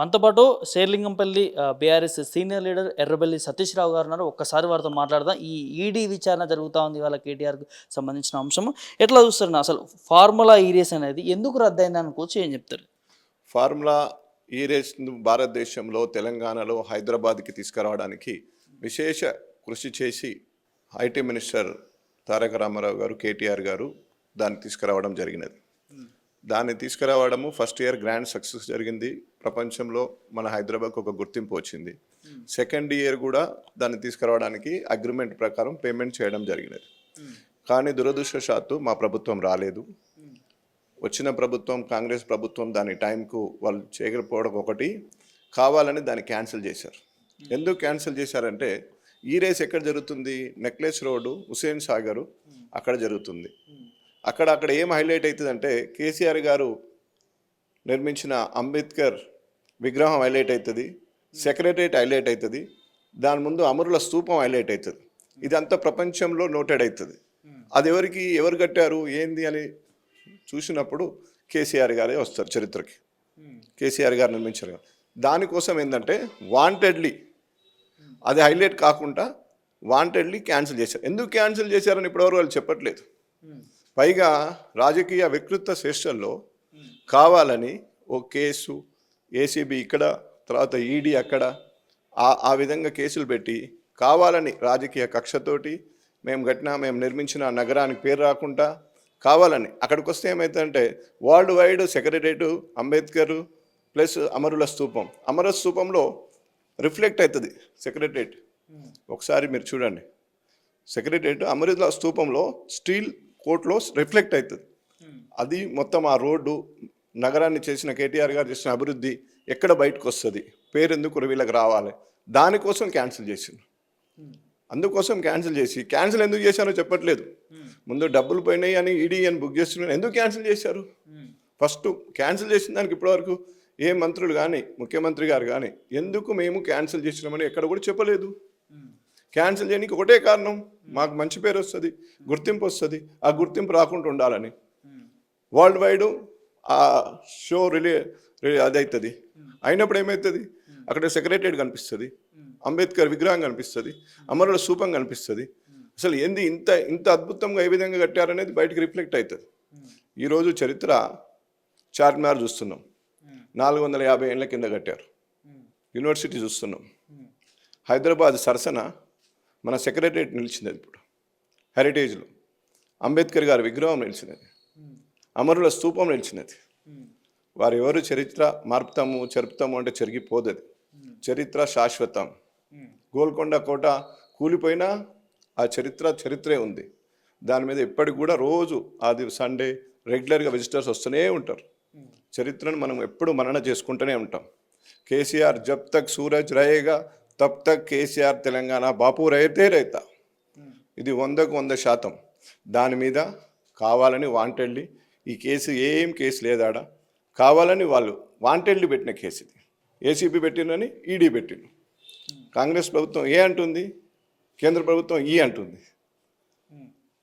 మనతో పాటు Serilingampally BRS senior leader Errabelli Satish Rao garu ఉన్నారు. ఒక్కసారి వారితో మాట్లాడదాం. ఈ ఈడీ విచారణ జరుగుతూ ఉంది వాళ్ళ కేటీఆర్కు సంబంధించిన అంశం ఎట్లా చూస్తారు అసలు ఫార్ములా ఈరియస్ అనేది ఎందుకు రద్దయింది అనుకోవచ్చు? ఏం చెప్తారు? ఫార్ములా ఈ రేస్ భారతదేశంలో తెలంగాణలో హైదరాబాద్కి తీసుకురావడానికి విశేష కృషి చేసి ఐటీ మినిస్టర్ తారక రామారావు గారు కేటీఆర్ గారు దాన్ని తీసుకురావడం జరిగినది. దాన్ని తీసుకురావడము ఫస్ట్ ఇయర్ గ్రాండ్ సక్సెస్ జరిగింది. ప్రపంచంలో మన హైదరాబాద్కు ఒక గుర్తింపు వచ్చింది. సెకండ్ ఇయర్ కూడా దాన్ని తీసుకురావడానికి అగ్రిమెంట్ ప్రకారం పేమెంట్ చేయడం జరిగినది. కానీ దురదృష్టవశాత్తు మా ప్రభుత్వం రాలేదు. వచ్చిన ప్రభుత్వం కాంగ్రెస్ ప్రభుత్వం దాని టైంకు వాళ్ళు చేయకపోవడం ఒకటి కావాలని దాన్ని క్యాన్సిల్ చేశారు. ఎందుకు క్యాన్సిల్ చేశారంటే ఈ రేస్ ఎక్కడ జరుగుతుంది? నెక్లెస్ రోడ్డు హుసేన్ సాగర్ అక్కడ జరుగుతుంది. అక్కడ అక్కడ ఏం హైలైట్ అవుతుందంటే కేసీఆర్ గారు నిర్మించిన అంబేద్కర్ విగ్రహం హైలైట్ అవుతుంది సెక్రటరేట్ హైలైట్ అవుతుంది దాని ముందు అమరుల స్తూపం హైలైట్ అవుతుంది ఇదంతా ప్రపంచంలో నోటెడ్ అవుతుంది అది ఎవరికి ఎవరు కట్టారు ఏంది అని చూసినప్పుడు కేసీఆర్ గారే వస్తారు చరిత్రకి. కేసీఆర్ గారు నిర్మించారు. దానికోసం ఏంటంటే వాంటెడ్లీ అది హైలైట్ కాకుండా వాంటెడ్లీ క్యాన్సిల్ చేశారు. ఎందుకు క్యాన్సిల్ చేశారని ఇప్పటివరకు వాళ్ళు చెప్పట్లేదు. పైగా రాజకీయ వికృత శ్రేష్టల్లో కావాలని ఓ కేసు ఏసీబీ ఇక్కడ తర్వాత ఈడీ అక్కడ ఆ ఆ విధంగా కేసులు పెట్టి కావాలని రాజకీయ కక్షతోటి మేము కట్టినా మేము నిర్మించిన నగరానికి పేరు రాకుండా కావాలని అక్కడికి వస్తే ఏమవుతుందంటే world wide secretariat Ambedkar plus అమరుల స్తూపం అమర స్తూపంలో రిఫ్లెక్ట్ అవుతుంది సెక్రటరేట్ ఒకసారి మీరు చూడండి. సెక్రటరేట్ అమరుల స్తూపంలో స్టీల్ కోర్ట్లో రిఫ్లెక్ట్ అవుతుంది అది మొత్తం ఆ రోడ్డు నగరాన్ని చేసిన కేటీఆర్ గారు చేసిన అభివృద్ధి ఎక్కడ బయటకు వస్తుంది పేరెందుకు వీళ్ళకి రావాలి? దానికోసం క్యాన్సిల్ చేసింది అందుకోసం క్యాన్సిల్ చేసి క్యాన్సిల్ ఎందుకు చేశారో చెప్పట్లేదు. ముందు డబ్బులు పోయినాయి అని ఈడీ అని బుక్ చేస్తున్నాను ఎందుకు క్యాన్సిల్ చేశారు? ఫస్ట్ క్యాన్సిల్ చేసిన దానికి ఇప్పటివరకు ఏ మంత్రులు కానీ ముఖ్యమంత్రి గారు కానీ ఎందుకు మేము క్యాన్సిల్ చేసినామని ఎక్కడ కూడా చెప్పలేదు. క్యాన్సిల్ చేయడానికి ఒకటే కారణం. మాకు మంచి పేరు వస్తుంది గుర్తింపు వస్తుంది. ఆ గుర్తింపు రాకుండా ఉండాలని. వరల్డ్ వైడ్ ఆ షో రిలే అవుతుంది అయినప్పుడు ఏమవుతుంది అక్కడ సెక్రటరియట్ కనిపిస్తుంది. అంబేద్కర్ విగ్రహం కనిపిస్తుంది. అమరుల స్థూపం కనిపిస్తుంది. అసలు ఏంది ఇంత ఇంత అద్భుతంగా ఏ విధంగా కట్టారనేది బయటకు రిఫ్లెక్ట్ అవుతుంది ఈరోజు చరిత్ర చార్మినార్ చూస్తున్నాం. నాలుగు వందల యాభై ఏళ్ళ కింద కట్టారు. యూనివర్సిటీ చూస్తున్నాం. హైదరాబాద్ సరసన మన సెక్రటరేట్ నిలిచింది ఇప్పుడు. హెరిటేజ్లో. అంబేద్కర్ గారి విగ్రహం నిలిచినది. అమరుల స్తూపం నిలిచినది. వారు ఎవరు చరిత్ర మార్పుతాము చెరుపుతాము అంటే చెరిగిపోదు చరిత్ర శాశ్వతం. గోల్కొండ కోట కూలిపోయినా ఆ చరిత్ర చరిత్రే ఉంది. దాని మీద ఎప్పటికి కూడా రోజు అది సండే రెగ్యులర్గా విజిటర్స్ వస్తూనే ఉంటారు. చరిత్రను మనం ఎప్పుడు మనన చేసుకుంటూనే ఉంటాం. కేసీఆర్ జబ్ తక్ సూరజ్ రయేగా తబ్ తక్ కేసీఆర్ తెలంగాణ బాపు రైతే రైతా. ఇది వందకు వంద శాతం. దాని మీద కావాలని వాంటెడ్లీ ఈ కేసు ఏం కేసు లేదాడ? కావాలని వాళ్ళు వాంటెడ్లీ పెట్టిన కేసు ఇది ఏసీబీ పెట్టినని ఈడీ పెట్టిండు. కాంగ్రెస్ ప్రభుత్వం ఏ అంటుంది? కేంద్ర ప్రభుత్వం ఈ అంటుంది.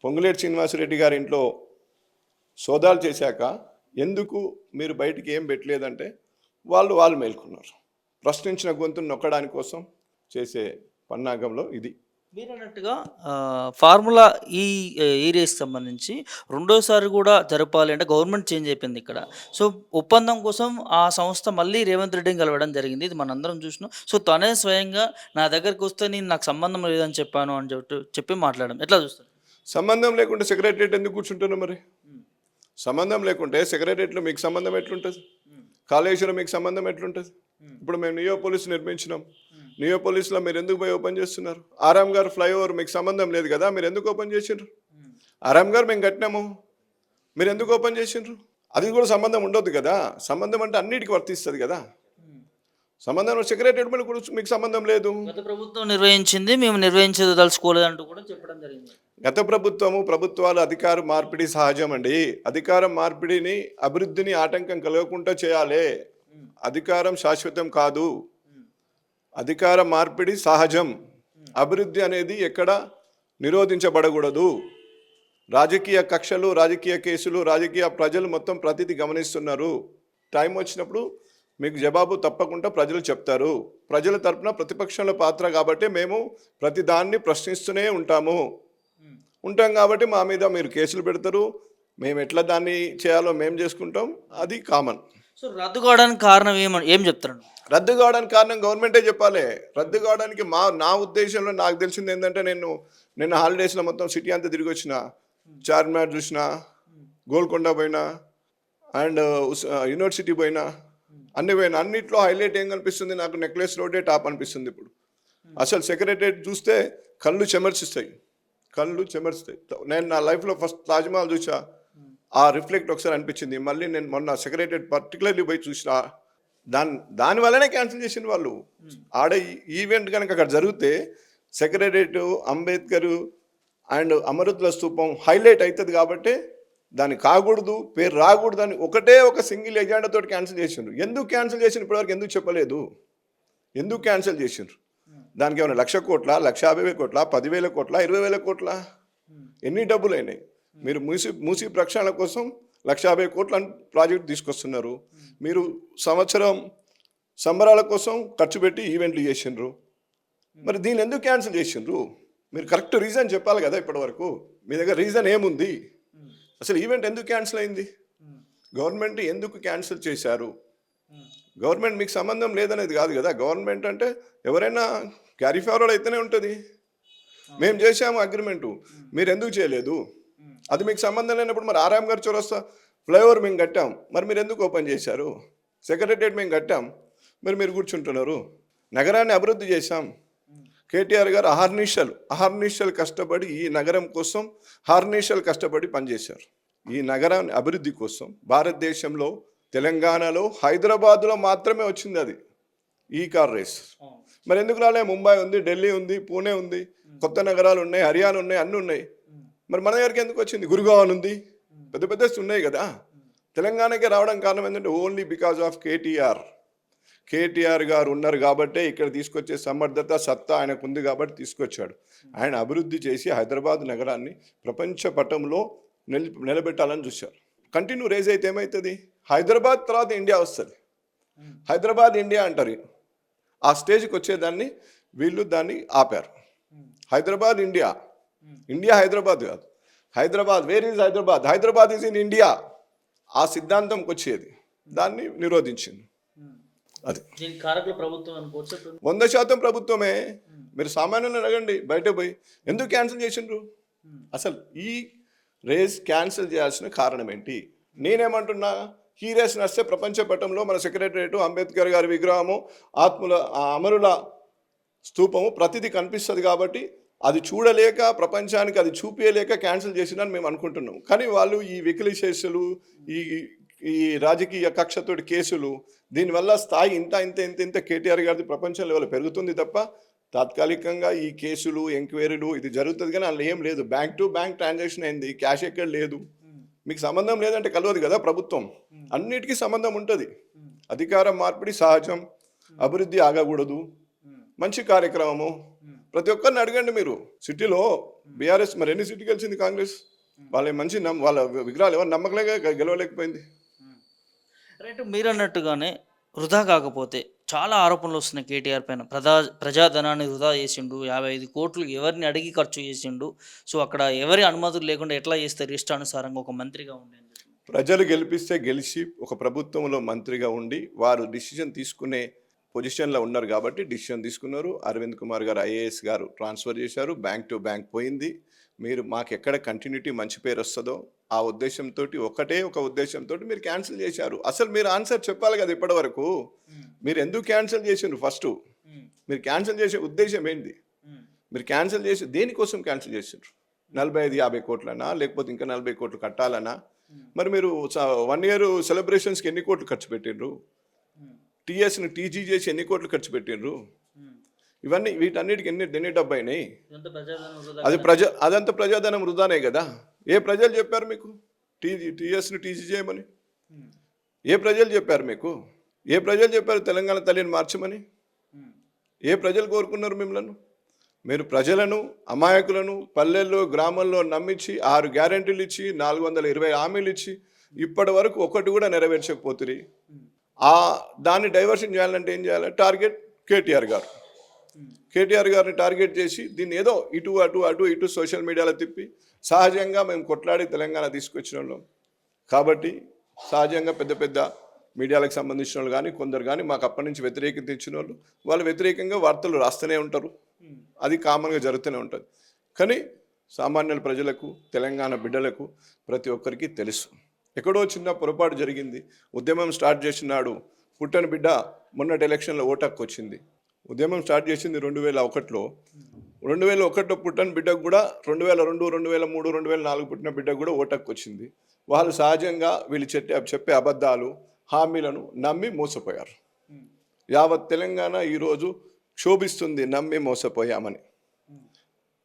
పొంగులేటి శ్రీనివాసరెడ్డి గారి ఇంట్లో సోదాలు చేశాక ఎందుకు మీరు బయటికి ఏం పెట్టలేదంటే వాళ్ళు వాళ్ళు మేల్కొన్నారు. ప్రశ్నించిన గొంతును నొక్కడానికి కోసం చేసే పన్నాగంలో ఇది. మీరు అన్నట్టుగా ఫార్ములా ఈ ఈ రేస్ సంబంధించి రెండోసారి కూడా జరపాలి అంటే గవర్నమెంట్ చేంజ్ అయిపోయింది ఇక్కడ. సో ఒప్పందం కోసం ఆ సంస్థ మళ్ళీ రేవంత్ రెడ్డిని కలవడం జరిగింది. ఇది మనందరం చూసినాం. సో తనే స్వయంగా నా దగ్గరికి వస్తే నేను నాకు సంబంధం లేదని చెప్పాను అని చెప్పి చెప్పి మాట్లాడడం ఎట్లా చూస్తారు? సంబంధం లేకుంటే సెక్రటరియట్ ఎందుకు కూర్చుంటున్నారు మరి? సంబంధం లేకుంటే సెక్రటరియట్లో మీకు సంబంధం ఎట్లుంటుంది? కాళేశ్వరం మీకు సంబంధం ఎట్లుంటుంది? ఇప్పుడు మేము నియోపోలిస్ నిర్మించినాం. నియోపోలిస్లో మీరు ఎందుకు పోయి ఓపెన్ చేస్తున్నారు? ఆరామ్ గారు ఫ్లైఓవర్ మీకు సంబంధం లేదు కదా మీరు ఎందుకు ఓపెన్ చేసిండ్రు? ఆరామ్ గారు మేము కట్టినాము. మీరు ఎందుకు ఓపెన్ చేసిండ్రు? అది కూడా సంబంధం ఉండొద్దు కదా. సంబంధం అంటే అన్నిటికీ వర్తిస్తుంది కదా. సంబంధం సెక్రటరియట్ మీద కూడా మీకు సంబంధం లేదు. గత ప్రభుత్వం నిర్వహించింది మేము అంటూ కూడా చెప్పడం జరిగింది. గత ప్రభుత్వము ప్రభుత్వాలు అధికార మార్పిడి సహజం అండి. అధికారం మార్పిడిని అభివృద్ధిని ఆటంకం కలగకుండా చేయాలి. అధికారం శాశ్వతం కాదు. అధికార మార్పిడి సహజం. అభివృద్ధి అనేది ఎక్కడ నిరోధించబడకూడదు. రాజకీయ కక్షలు రాజకీయ కేసులు రాజకీయ ప్రజలు మొత్తం ప్రతిదీ గమనిస్తున్నారు. టైం వచ్చినప్పుడు మీకు జవాబు తప్పకుండా ప్రజలు చెప్తారు. ప్రజల తరపున ప్రతిపక్షంలో పాత్ర కాబట్టి మేము ప్రతిదాన్ని ప్రశ్నిస్తూనే ఉంటాము. ఉంటాం కాబట్టి మా మీద మీరు కేసులు పెడతారు. మేము ఎట్లా దాన్ని చేయాలో మేము చేసుకుంటాం. అది కామన్. సో రద్దు కావడానికి కారణం ఏమని ఏం చెప్తారు రద్దు కావడానికి కారణం గవర్నమెంటే చెప్పాలి. రద్దు కావడానికి మా నా ఉద్దేశంలో నాకు తెలిసింది ఏంటంటే నేను నిన్న హాలిడేస్లో మొత్తం సిటీ అంతా తిరిగి వచ్చిన. చార్మినార్ చూసిన గోల్కొండ పోయినా అండ్ యూనివర్సిటీ పోయినా అన్ని పోయినా. అన్నిట్లో హైలైట్ ఏం కనిపిస్తుంది? నాకు నెక్లెస్ రోడ్డే టాప్ అనిపిస్తుంది ఇప్పుడు. అసలు సెక్రటరేట్ చూస్తే కళ్ళు చెమర్చిస్తాయి. కళ్ళు చెమర్చుతాయి నేను నా లైఫ్లో ఫస్ట్ తాజ్మహల్ చూసా. ఆ రిఫ్లెక్ట్ ఒకసారి అనిపించింది. మళ్ళీ నేను మొన్న సెక్రటరేట్ పర్టికులర్లీ పోయి చూసిన దాని దాని వల్లనే క్యాన్సిల్ చేసిన వాళ్ళు. ఆడ ఈవెంట్ కనుక అక్కడ జరిగితే సెక్రటరేట్ అంబేద్కర్ అండ్ అమరుతుల స్తూపం హైలైట్ అవుతుంది కాబట్టి దాన్ని కాకూడదు పేరు రాకూడదు అని ఒకటే ఒక సింగిల్ ఎజెండాతో క్యాన్సిల్ చేసిండ్రు. ఎందుకు క్యాన్సిల్ చేసిన ఇప్పటివరకు ఎందుకు చెప్పలేదు? ఎందుకు క్యాన్సిల్ చేసిండ్రు? దానికి ఏమైనా లక్ష కోట్ల లక్ష యాభై వేల కోట్ల పదివేల కోట్ల ఇరవై వేల కోట్ల? ఎన్ని డబ్బులు అయినాయి మీరు మూసి మూసి ప్రక్షాళన కోసం లక్ష యాభై కోట్ల ప్రాజెక్ట్ తీసుకొస్తున్నారు. మీరు సంవత్సరం సంబరాల కోసం ఖర్చు పెట్టి ఈవెంట్లు చేసిండ్రు. మరి దీన్ని ఎందుకు క్యాన్సిల్ చేసిండ్రు? మీరు కరెక్ట్ రీజన్ చెప్పాలి కదా ఇప్పటివరకు. మీ దగ్గర రీజన్ ఏముంది? అసలు ఈవెంట్ ఎందుకు క్యాన్సిల్ అయింది? గవర్నమెంట్ ఎందుకు క్యాన్సిల్ చేశారు? గవర్నమెంట్ మీకు సంబంధం లేదనేది కాదు కదా. గవర్నమెంట్ అంటే ఎవరైనా క్యారీ ఫార్వర్డ్ అయితేనే ఉంటుంది. మేము చేసాము అగ్రిమెంటు. మీరు ఎందుకు చేయలేదు? అది మీకు సంబంధం లేనప్పుడు మరి ఆరాం గారు చౌరస్తా ఫ్లైఓవర్ మేము కట్టాం. మరి మీరు ఎందుకు ఓపెన్ చేశారు? సెక్రటరియట్ మేము కట్టాం. మరి మీరు కూర్చుంటున్నారు. నగరాన్ని అభివృద్ధి చేశాం. కేటీఆర్ గారు అహర్నిశలు అహర్నిశలు కష్టపడి ఈ నగరం కోసం హార్నిశలు కష్టపడి పనిచేశారు. ఈ నగరాన్ని అభివృద్ధి కోసం భారతదేశంలో తెలంగాణలో హైదరాబాద్లో మాత్రమే వచ్చింది అది. ఈ కార్ రేస్. మరి ఎందుకు రాలే? ముంబై ఉంది ఢిల్లీ ఉంది పూణే ఉంది కొత్త నగరాలు ఉన్నాయి హర్యానా ఉన్నాయి అన్నీ ఉన్నాయి. మరి మన దగ్గరికి ఎందుకు వచ్చింది? గురుగావన్ ఉంది. పెద్ద పెద్ద ఉన్నాయి కదా. తెలంగాణకి రావడం కారణం ఏంటంటే only because of KTR. KTR garu ఉన్నారు కాబట్టే ఇక్కడ తీసుకొచ్చే సమర్థత సత్తా ఆయనకు ఉంది కాబట్టి తీసుకొచ్చాడు. ఆయన అభివృద్ధి చేసి హైదరాబాద్ నగరాన్ని ప్రపంచ పటంలో నిల్ నిలబెట్టాలని చూశారు. కంటిన్యూ రేజ్ అయితే ఏమవుతుంది హైదరాబాద్ తర్వాత ఇండియా వస్తుంది. హైదరాబాద్ ఇండియా అంటారు. ఆ స్టేజ్కి వచ్చేదాన్ని వీళ్ళు దాన్ని ఆపారు. హైదరాబాద్ ఇండియా ఇండియా హైదరాబాద్ కాదు. Hyderabad where is Hyderabad? Hyderabad is in India ఆ సిద్ధాంతంకి వచ్చేది. దాన్ని నిరోధించింది. అది. వంద శాతం ప్రభుత్వమే. మీరు సామాన్యులను అడగండి బయట పోయి. ఎందుకు క్యాన్సిల్ చేసిండ్రు? అసలు ఈ రేస్ క్యాన్సిల్ చేయాల్సిన కారణం ఏంటి? నేనేమంటున్నా ఈ రేస్ నడిస్తే ప్రపంచ పటంలో మన సెక్రటరియట్ అంబేద్కర్ గారి విగ్రహము ఆత్మల ఆ అమరుల స్తూపము ప్రతిదీ కనిపిస్తుంది కాబట్టి అది చూడలేక ప్రపంచానికి అది చూపించలేక క్యాన్సిల్ చేసిందని మేము అనుకుంటున్నాం. కానీ వాళ్ళు ఈ వికలిశేషులు ఈ ఈ రాజకీయ కక్షతోటి కేసులు దీనివల్ల స్థాయి ఇంత ఇంత ఇంత ఇంత కేటీఆర్ గారిది ప్రపంచం లెవెల్ పెరుగుతుంది తప్ప తాత్కాలికంగా ఈ కేసులు ఎంక్వైరీలు ఇది జరుగుతుంది కానీ అందులో ఏం లేదు. బ్యాంక్ టు బ్యాంక్ ట్రాన్సాక్షన్ అయింది. క్యాష్ ఎక్కడ లేదు. మీకు సంబంధం లేదంటే కలవదు కదా ప్రభుత్వం. అన్నిటికీ సంబంధం ఉంటుంది. అధికారం మార్పిడి సహజం. అభివృద్ధి ఆగకూడదు. మంచి కార్యక్రమము. ప్రతి ఒక్కరిని అడగండి మీరు. సిటీలో బీఆర్ఎస్ మరి ఎన్ని సీట్లు గెలిచింది కాంగ్రెస్? వాళ్ళ మంచి వాళ్ళ విగ్రహాలు ఎవరు నమ్మకలేక గెలవలేకపోయింది. రైట్ మీరు అన్నట్టుగానే వృధా కాకపోతే చాలా ఆరోపణలు వస్తున్నాయి కేటీఆర్ పైన. ప్రజా ప్రజాధనాన్ని వృధా చేసిండు యాభై ఐదు కోట్లు ఎవరిని అడిగి ఖర్చు చేసిండు సో అక్కడ ఎవరి అనుమతులు లేకుండా ఎట్లా చేస్తారు ఇష్టానుసారంగా ఒక మంత్రిగా ఉండే ప్రజలు గెలిపిస్తే గెలిచి ఒక ప్రభుత్వంలో మంత్రిగా ఉండి వారు డిసిషన్ తీసుకునే పొజిషన్లో ఉన్నారు కాబట్టి డిసిషన్ తీసుకున్నారు. అరవింద్ కుమార్ గారు ఐఏఎస్ గారు ట్రాన్స్ఫర్ చేశారు. బ్యాంక్ టు బ్యాంక్ పోయింది. మీరు మాకు ఎక్కడ కంటిన్యూటీ మంచి పేరు వస్తుందో ఆ ఉద్దేశంతో ఒకటే ఒక ఉద్దేశంతో మీరు క్యాన్సిల్ చేశారు. అసలు మీరు ఆన్సర్ చెప్పాలి కదా ఇప్పటి వరకు మీరు ఎందుకు క్యాన్సిల్ చేసిండ్రు ఫస్ట్? మీరు క్యాన్సిల్ చేసే ఉద్దేశం ఏంటి మీరు క్యాన్సిల్ చేసి దేనికోసం క్యాన్సిల్ చేసిండ్రు? నలభై ఐదు యాభై కోట్లనా? లేకపోతే ఇంకా నలభై కోట్లు కట్టాలనా? మరి మీరు వన్ ఇయర్ సెలబ్రేషన్స్కి ఎన్ని కోట్లు ఖర్చు పెట్టిండ్రు? టీఎస్ని టీజీ చేసి ఎన్ని కోట్లు ఖర్చు పెట్టిండ్రు? ఇవన్నీ వీటన్నిటికి ఎన్ని ఎన్ని డబ్బు అయినాయి అది ప్రజ అదంతా ప్రజాధనం వృధానే కదా. ఏ ప్రజలు చెప్పారు మీకు? టీజీ టీఎస్ని టీజీ చేయమని? ఏ ప్రజలు చెప్పారు మీకు? ఏ ప్రజలు చెప్పారు తెలంగాణ తల్లిని మార్చమని? ఏ ప్రజలు కోరుకున్నారు మిమ్మల్ని? మీరు ప్రజలను అమాయకులను పల్లెల్లో గ్రామాల్లో నమ్మించి ఆరు గ్యారెంటీలు ఇచ్చి నాలుగు వందల ఇరవై హామీలు ఇచ్చి ఇప్పటి వరకు ఒకటి కూడా నెరవేర్చకపోతుంది ఆ దాన్ని డైవర్షన్ చేయాలంటే ఏం చేయాలి? టార్గెట్ కేటీఆర్ గారు. కేటీఆర్ గారిని టార్గెట్ చేసి దీన్ని ఏదో ఇటు అటు అటు ఇటు సోషల్ మీడియాలో తిప్పి సహజంగా మేము కొట్లాడి తెలంగాణ తీసుకొచ్చిన వాళ్ళం కాబట్టి సహజంగా పెద్ద పెద్ద మీడియాలకు సంబంధించిన వాళ్ళు కానీ కొందరు కానీ మాకు అప్పటి నుంచి వ్యతిరేకత ఇచ్చిన వాళ్ళు వాళ్ళు వ్యతిరేకంగా వార్తలు రాస్తూనే ఉంటారు. అది కామన్గా జరుగుతూనే ఉంటుంది. కానీ సామాన్యుల ప్రజలకు తెలంగాణ బిడ్డలకు ప్రతి ఒక్కరికి తెలుసు. ఎక్కడో చిన్న పొరపాటు జరిగింది. ఉద్యమం స్టార్ట్ చేసినాడు. పుట్టని బిడ్డ మొన్నటి ఎలక్షన్లో ఓటాకు వచ్చింది. ఉద్యమం స్టార్ట్ చేసింది రెండు వేల ఒకటిలో. రెండు వేల ఒకటిలో పుట్టిన బిడ్డకు కూడా రెండు వేల రెండు రెండు వేల మూడు రెండు వేల నాలుగు పుట్టిన బిడ్డకు కూడా ఓటకు వచ్చింది. వాళ్ళు సహజంగా వీళ్ళు చెప్పే చెప్పే అబద్ధాలు హామీలను నమ్మి మోసపోయారు. యావత్ తెలంగాణ ఈరోజు క్షోభిస్తుంది నమ్మి మోసపోయామని.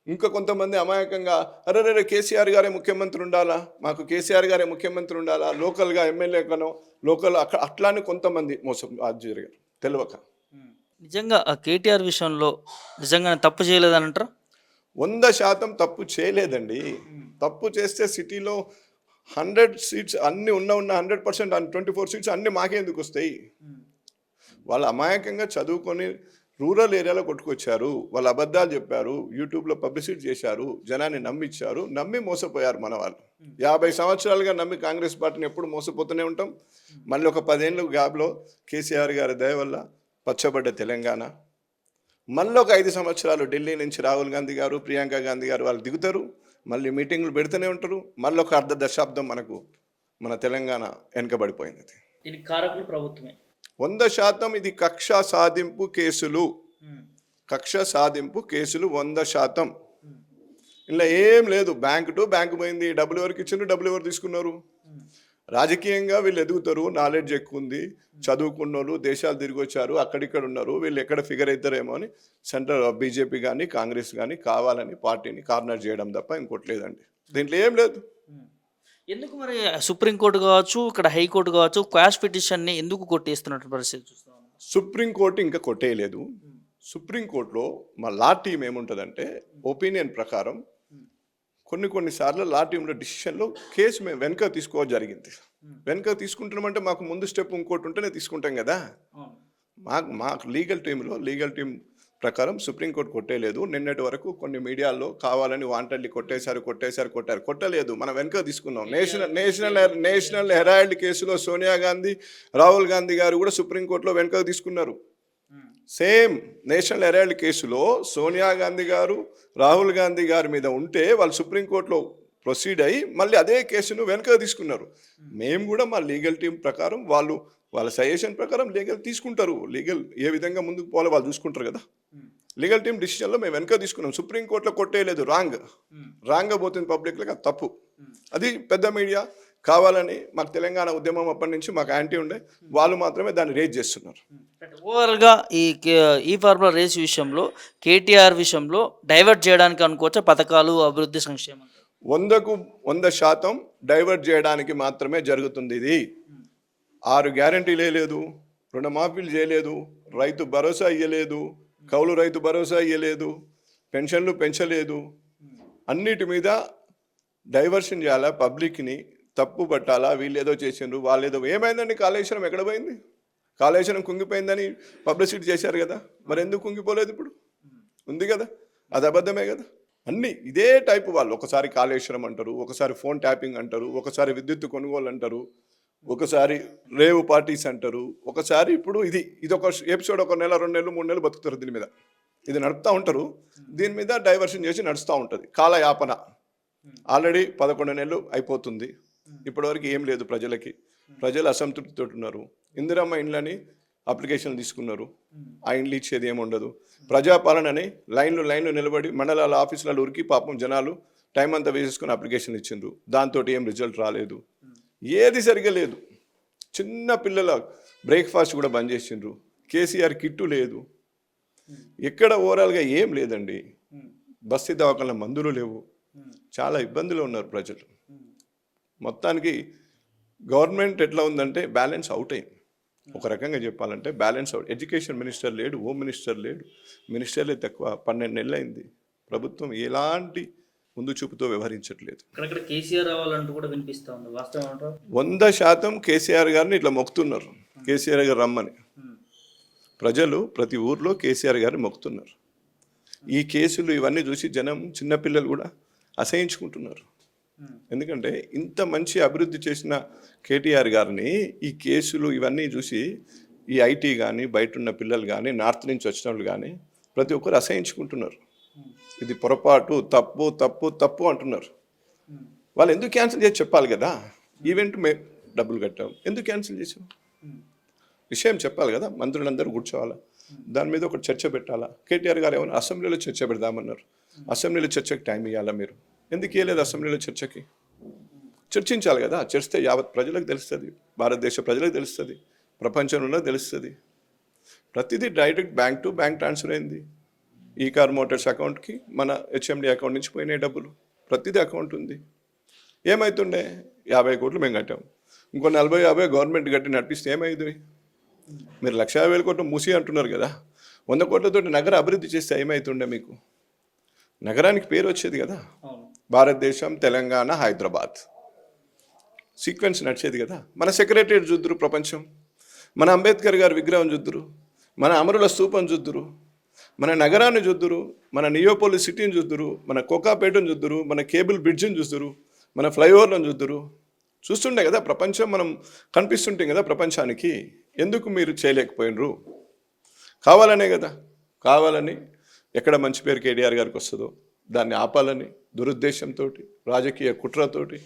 ఇంకా కొంతమంది అమాయకంగా అరే కేసీఆర్ గారే ముఖ్యమంత్రి ఉండాలా? మాకు కేసీఆర్ గారే ముఖ్యమంత్రి ఉండాలా? లోకల్గా ఎమ్మెల్యే కనో లోకల్ అక్కడ అట్లానే కొంతమంది మోసం అది జరిగారు. తెలియక నిజంగా ఆ కేటీఆర్ విషయంలో నిజంగా తప్పు చేయలేదని అంటారా వంద శాతం తప్పు చేయలేదండి. తప్పు చేస్తే సిటీలో హండ్రెడ్ సీట్స్ అన్ని ఉన్న ఉన్న hundred percent twenty four seats అన్ని మాకే ఎందుకు వస్తాయి? వాళ్ళు అమాయకంగా చదువుకొని రూరల్ ఏరియాలో కొట్టుకొచ్చారు. వాళ్ళు అబద్ధాలు చెప్పారు. యూట్యూబ్లో పబ్లిసిటీ చేశారు. జనాన్ని నమ్మిచ్చారు. నమ్మి మోసపోయారు మన వాళ్ళు. యాభై సంవత్సరాలుగా నమ్మి కాంగ్రెస్ పార్టీని ఎప్పుడు మోసపోతూనే ఉంటాం. మళ్ళీ ఒక పదేళ్ళు గ్యాప్లో కేసీఆర్ గారి దయ వల్ల పచ్చబడ్డ తెలంగాణ. మళ్ళీ ఒక ఐదు సంవత్సరాలు ఢిల్లీ నుంచి రాహుల్ గాంధీ గారు ప్రియాంక గాంధీ గారు వాళ్ళు దిగుతారు. మళ్ళీ మీటింగ్లు పెడుతూనే ఉంటారు. మళ్ళీ ఒక అర్ధ దశాబ్దం మనకు మన తెలంగాణ వెనుకబడిపోయింది. దీనికి కారకులు ప్రభుత్వమే. వంద శాతం ఇది కక్ష సాధింపు కేసులు. కక్ష సాధింపు కేసులు వంద శాతం. ఇలా ఏం లేదు. బ్యాంక్ టు బ్యాంక్ పోయింది. డబ్బులు ఎవరికి ఇచ్చిండ్రు? డబ్బులు ఎవరు తీసుకున్నారు? రాజకీయంగా వీళ్ళు ఎదుగుతారు. నాలెడ్జ్ ఎక్కువ ఉంది. చదువుకున్న వాళ్ళు దేశాలు తిరిగి వచ్చారు. అక్కడిక్కడ ఉన్నారు. వీళ్ళు ఎక్కడ ఫిగర్ అవుతారేమో అని సెంట్రల్ బీజేపీ కానీ కాంగ్రెస్ కానీ కావాలని పార్టీని కార్నర్ చేయడం తప్ప ఇంకోటి లేదండి. దీంట్లో ఏం లేదు. ఎందుకు మరి సుప్రీంకోర్టు కావచ్చు ఇక్కడ హైకోర్టు కావచ్చు క్వాష్ పిటిషన్ని ఎందుకు కొట్టేస్తున్నట్టు పరిస్థితి చూస్తా ఉన్నాం సుప్రీంకోర్టు ఇంకా కొట్టేయలేదు. సుప్రీంకోర్టులో మా లా టీం ఏముంటుందంటే ఒపీనియన్ ప్రకారం కొన్ని కొన్నిసార్లు లా టీంలో డిసిషన్లో కేసు మేము వెనక తీసుకోవడం జరిగింది. వెనక తీసుకుంటున్నామంటే మాకు ముందు స్టెప్ ఇంకోటి ఉంటేనే తీసుకుంటాం కదా. మాకు మాకు లీగల్ టీంలో లీగల్ టీం ప్రకారం సుప్రీంకోర్టు కొట్టేయలేదు నిన్నటి వరకు కొన్ని మీడియాల్లో కావాలని వాంటెడ్లీ కొట్టేశారు కొట్టేశారు కొట్టారు. కొట్టలేదు. మనం వెనక తీసుకున్నాం నేషనల్ నేషనల్ నేషనల్ హెరాల్డ్ కేసులో సోనియా గాంధీ రాహుల్ గాంధీ గారు కూడా సుప్రీంకోర్టులో వెనక తీసుకున్నారు. సేమ్ నేషనల్ హెరాల్డ్ కేసులో సోనియా గాంధీ గారు రాహుల్ గాంధీ గారి మీద ఉంటే వాళ్ళు సుప్రీంకోర్టులో ప్రొసీడ్ అయ్యి మళ్ళీ అదే కేసును వెనక తీసుకున్నారు. మేము. కూడా మా లీగల్ టీం ప్రకారం వాళ్ళు వాళ్ళ సజెషన్ ప్రకారం లీగల్ తీసుకుంటారు. లీగల్ ఏ విధంగా ముందుకు పోవాలో వాళ్ళు చూసుకుంటారు కదా. లీగల్ టీం డిసిషన్లో మేము వెనక తీసుకున్నాం. సుప్రీంకోర్టులో కొట్టేయలేదు. రాంగ్. రాంగ్గా పోతుంది పబ్లిక్లకు అది తప్పు. అది పెద్ద మీడియా కావాలని మాకు తెలంగాణ ఉద్యమం అప్పటి నుంచి మాకు యాంటీ ఉండే. వాళ్ళు మాత్రమే దాన్ని రేజ్ చేస్తున్నారు. ఓవరాల్గా ఈ ఈ ఫార్ములా రేస్ విషయంలో కేటీఆర్ విషయంలో డైవర్ట్ చేయడానికి అనుకోవచ్చా? పథకాలు అభివృద్ధి సంక్షేమం? వందకు వంద శాతం డైవర్ట్ చేయడానికి మాత్రమే జరుగుతుంది ఇది. ఆరు గ్యారంటీలే లేదు రుణమాఫీలు చేయలేదు రైతు భరోసా ఇవ్వలేదు కౌలు రైతు భరోసా ఇవ్వలేదు పెన్షన్లు పెంచలేదు. అన్నిటి మీద డైవర్షన్ చేయాలా పబ్లిక్ని తప్పు పట్టాలా వీళ్ళు ఏదో చేసిండ్రు వాళ్ళు ఏదో ఏమైందండి కాళేశ్వరం ఎక్కడ పోయింది? కాళేశ్వరం కుంగిపోయిందని పబ్లిసిటీ చేశారు కదా మరి ఎందుకు కుంగిపోలేదు ఇప్పుడు? ఉంది కదా అది అబద్ధమే కదా. అన్ని ఇదే టైపు వాళ్ళు ఒకసారి కాళేశ్వరం అంటారు ఒకసారి ఫోన్ ట్యాపింగ్ అంటారు ఒకసారి విద్యుత్ కొనుగోలు అంటారు ఒకసారి రేవు పార్టీస్ అంటారు ఒకసారి ఇప్పుడు ఇది ఇది ఒక ఎపిసోడ్ ఒక నెల రెండు నెలలు మూడు నెలలు బతుకుతారు దీని మీద. ఇది నడుపుతూ ఉంటారు. దీని మీద డైవర్షన్ చేసి నడుస్తూ ఉంటుంది. కాలయాపన. ఆల్రెడీ పదకొండు నెలలు అయిపోతుంది. ఇప్పటివరకు ఏం లేదు ప్రజలకి. ప్రజలు అసంతృప్తితో ఉన్నారు. ఇందిరమ్మ ఇండ్లని అప్లికేషన్లు తీసుకున్నారు. ఆ ఇండ్లు ఇచ్చేది ఏముండదు ఉండదు. ప్రజాపాలనని లైన్లు లైన్లు నిలబడి మండలాల ఆఫీసులలో ఉరికి పాపం జనాలు టైం అంతా వేసేసుకుని అప్లికేషన్ ఇచ్చిండ్రు. దాంతో ఏం రిజల్ట్ రాలేదు. ఏది సరిగా లేదు. చిన్న పిల్లల బ్రేక్ఫాస్ట్ కూడా బంద్ చేసిండ్రు. కేసీఆర్ కిట్టు లేదు. ఎక్కడ ఓవరాల్గా ఏం లేదండి. బస్తీ దవాఖాన మందులు లేవు. చాలా ఇబ్బందులు ఉన్నారు ప్రజలు. మొత్తానికి గవర్నమెంట్ ఎట్లా ఉందంటే బ్యాలెన్స్ అవుట్ అయింది. ఒక రకంగా చెప్పాలంటే బ్యాలెన్స్ అవుట్. ఎడ్యుకేషన్ మినిస్టర్ లేడు హోమ్ మినిస్టర్ లేడు. మినిస్టర్లే తక్కువ పన్నెండు నెలలు అయింది. ప్రభుత్వం ఎలాంటి ముందు చూపుతో వ్యవహరించట్లేదు. కేసీఆర్ రావాలంటూ కూడా వినిపిస్తా ఉంది. వాస్తవం అంటారు వంద శాతం కేసీఆర్ గారిని ఇట్లా మొక్కుతున్నారు. కేసీఆర్ గారు రమ్మని. ప్రజలు ప్రతి ఊర్లో కేసీఆర్ గారిని మొక్కుతున్నారు. ఈ కేసులు ఇవన్నీ చూసి జనం చిన్నపిల్లలు కూడా అసహించుకుంటున్నారు. ఎందుకంటే ఇంత మంచి అభివృద్ధి చేసిన కేటీఆర్ గారిని ఈ కేసులు ఇవన్నీ చూసి ఈ ఐటీ కానీ బయట ఉన్న పిల్లలు కానీ నార్త్ నుంచి వచ్చిన వాళ్ళు కానీ ప్రతి ఒక్కరు అసహించుకుంటున్నారు. ఇది పొరపాటు తప్పు తప్పు తప్పు అంటున్నారు. వాళ్ళు ఎందుకు క్యాన్సిల్ చేసి చెప్పాలి కదా? ఈవెంట్ మే డబ్బులు కట్టాం. ఎందుకు క్యాన్సిల్ చేసాం? విషయం చెప్పాలి కదా? మంత్రులందరూ కూర్చోవాలా? దాని మీద ఒక చర్చ పెట్టాలా? కేటీఆర్ గారు ఏమైనా అసెంబ్లీలో చర్చ పెడదామన్నారు. అసెంబ్లీలో చర్చకి టైం ఇవ్వాలా మీరు? ఎందుకు ఇవ్వలేదు అసెంబ్లీలో చర్చకి? చర్చించాలి కదా? చర్చితే యావత్ ప్రజలకు తెలుస్తుంది. భారతదేశ ప్రజలకు తెలుస్తుంది. ప్రపంచంలో తెలుస్తుంది. ప్రతిదీ direct bank to bank transfer అయింది. ఈ కార్ మోటార్స్ అకౌంట్కి మన హెచ్ఎండి అకౌంట్ నుంచి పోయినాయి డబ్బులు. ప్రతిదీ అకౌంట్ ఉంది. ఏమవుతుండే యాభై కోట్లు మేము కట్టాం. ఇంకో నలభై యాభై గవర్నమెంట్ కట్టి నడిపిస్తే ఏమైంది? మీరు లక్ష యాభై వేల కోట్లు మూసి అంటున్నారు కదా. వంద కోట్లతో నగర అభివృద్ధి చేస్తే ఏమవుతుండే మీకు? నగరానికి పేరు వచ్చేది కదా. భారతదేశం తెలంగాణ హైదరాబాద్. సీక్వెన్స్ నడిచేది కదా. మన సెక్రటరియట్ చూద్దురు ప్రపంచం. మన అంబేద్కర్ గారి విగ్రహం చూద్దురు. మన అమరుల స్తూపం చూద్దురు. మన నగరాన్ని చూద్దురు మన నియోపోలి సిటీని చూద్దురు మన కోకాపేటను చూద్దురు మన కేబుల్ బ్రిడ్జిని చూద్దురు మన ఫ్లైఓవర్లను చూద్దురు. చూస్తుండే కదా ప్రపంచం మనం కనిపిస్తుంటాం కదా ప్రపంచానికి. ఎందుకు మీరు చేయలేకపోయినరు? కావాలనే కదా. కావాలని ఎక్కడ మంచి పేరు కేటీఆర్ గారికి వస్తుందో దాన్ని ఆపాలని దురుద్దేశంతో రాజకీయ కుట్రతోటి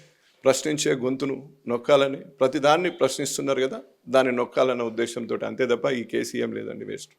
ప్రశ్నించే గొంతును నొక్కాలని ప్రతిదాన్ని ప్రశ్నిస్తున్నారు కదా దాన్ని నొక్కాలన్న ఉద్దేశంతో అంతే తప్ప ఈ కేసీఎం లేదండి వేస్ట్.